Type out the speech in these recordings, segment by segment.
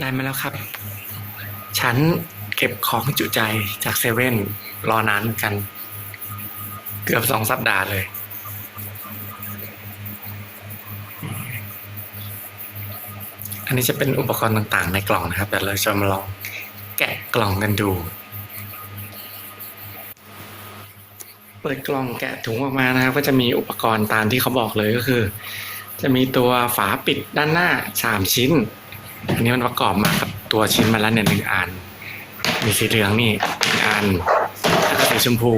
ได้มาแล้วครับ ฉันเก็บของจุใจจากเซเว่นรอนานเหมือนกัน เกือบสองสัปดาห์เลย อันนี้จะเป็นอุปกรณ์ต่างๆ ในกล่องนะครับ แต่เราจะมาลองแกะกล่องกันดู เปิดกล่องแกะถุงออกมานะครับ ก็จะมีอุปกรณ์ตามที่เขาบอกเลยก็คือ จะมีตัวฝาปิดด้านหน้าสามชิ้น อันนี้มันประกอบมากับตัวชิ้นมาแล้วเนี่ยหนึ่งอันมีสีเหลืองนี่หนึ่งอันแล้วก็สีชมพู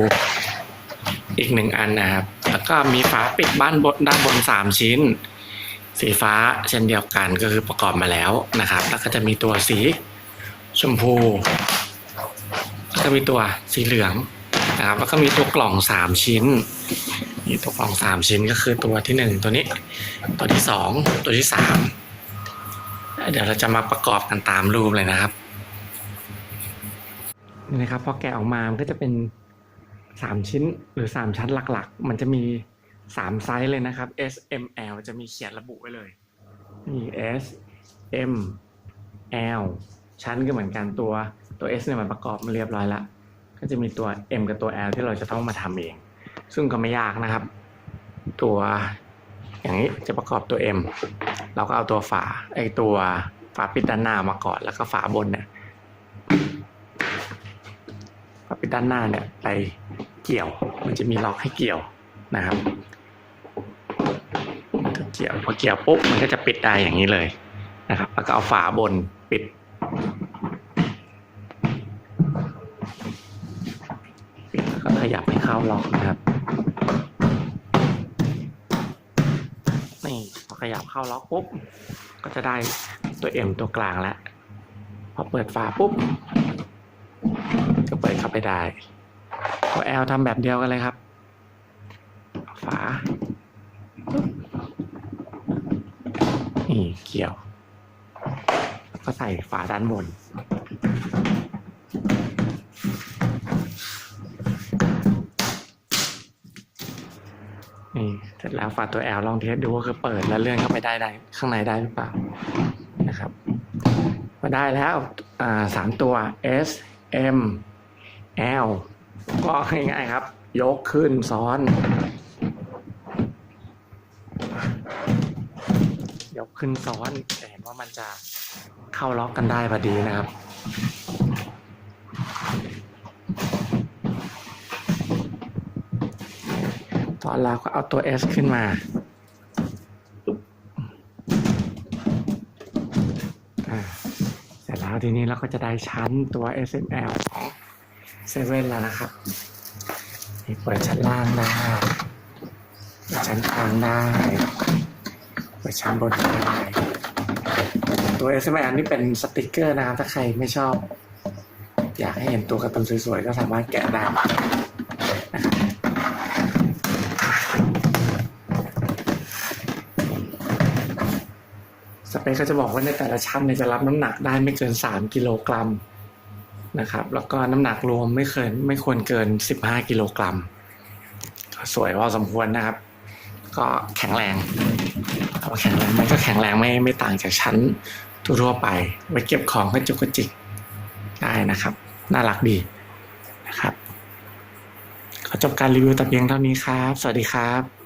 อีกหนึ่งอันนะครับ แล้วก็มีฝาปิดบ้านบนด้านบนสามชิ้น สีฟ้าเช่นเดียวกันก็คือประกอบมาแล้วนะครับ แล้วก็จะมีตัวสีชมพูแล้วก็มีตัวสีเหลืองนะครับ แล้วก็มีตัวกล่องสามชิ้นนี่ตัวกล่องสามชิ้นก็คือตัวที่หนึ่งตัวนี้ ตัวที่สองตัวที่สาม เดี๋ยวเราจะมาประกอบกันตามรูปเลยนะครับนี่นะครับพอแกะออกมา มันก็จะเป็นสามชิ้นหรือสามชั้นหลักๆ มันจะมีสามไซส์เลยนะครับ S M L จะมีเขียนระบุไว้เลยนี่ S M L ชั้นก็เหมือนกันตัวตัว S เนี่ยมันประกอบมาเรียบร้อยแล้ว ก็จะมีตัว M กับตัว L ที่เราจะต้องมาทำเอง ซึ่งก็ไม่ยากนะครับ ตัว อย่างนี้จะประกอบตัว M เราก็เอาตัวฝาไอตัวฝาปิดด้านหน้ามาก่อน แล้วก็ฝาบนเนี่ยฝาปิดด้านหน้าเนี่ยไปเกี่ยว มันจะมีล็อกให้เกี่ยวนะครับถ้าเกี่ยวพอเกี่ยวปุ๊บมันก็จะปิดได้อย่างนี้เลยนะครับ แล้วก็เอาฝาบนปิดปิดแล้วก็ขยับให้เข้าล็อกนะครับ ขยับเข้าล็อกปุ๊บ ก็จะได้ตัว M ตัวกลางแล้ว พอเปิดฝาปุ๊บ ก็เปิดเข้าไปได้ตัว L ทำแบบเดียวกันเลยครับ ฝาปุ๊บนี่เกี่ยว ก็ใส่ฝาด้านบน นี่เสร็จแล้วฝาตัว L ลองเทสดูก็คือเปิดแล้วเลื่อนเข้าไปได้ได้ข้างในได้หรือเปล่านะครับพอได้แล้วสามตัว S M L ก็ง่ายๆครับ ยกขึ้นซ้อน ยกขึ้นซ้อนเห็นว่ามันจะเข้าล็อกกันได้พอดีนะครับ อนเราก็เอาตัว S ขึ้นมา เสร็จแล้วทีนี้เราก็จะได้ชั้นตัว SML ของเซเว่นแล้วนะครับนี่เปิดชั้นล่างได้เปิดชั้นกลางได้เปิดชั้นบนได้ตัว SML นี่เป็นสติกเกอร์นะครับ ถ้าใครไม่ชอบ อยากให้เห็นตัวการ์ตูนสวยๆ ก็สามารถแกะได้นะครับ สเปคก็จะบอกว่าในแต่ละชั้นเนี่ยจะรับน้ำหนักได้ไม่เกิน 3 กิโลกรัมนะครับ แล้วก็น้ำหนักรวมไม่เกินไม่ควรเกิน 15 กิโลกรัมสวยพอสมควรนะครับ ก็แข็งแรงเอาแข็งแรงมันก็แข็งแรงไม่ไม่ต่างจากชั้นทั่วๆไป ไว้เก็บของกระจุกกระจิกได้นะครับ น่ารักดีนะครับ ขอจบการรีวิวแต่เพียงเท่านี้ครับ สวัสดีครับ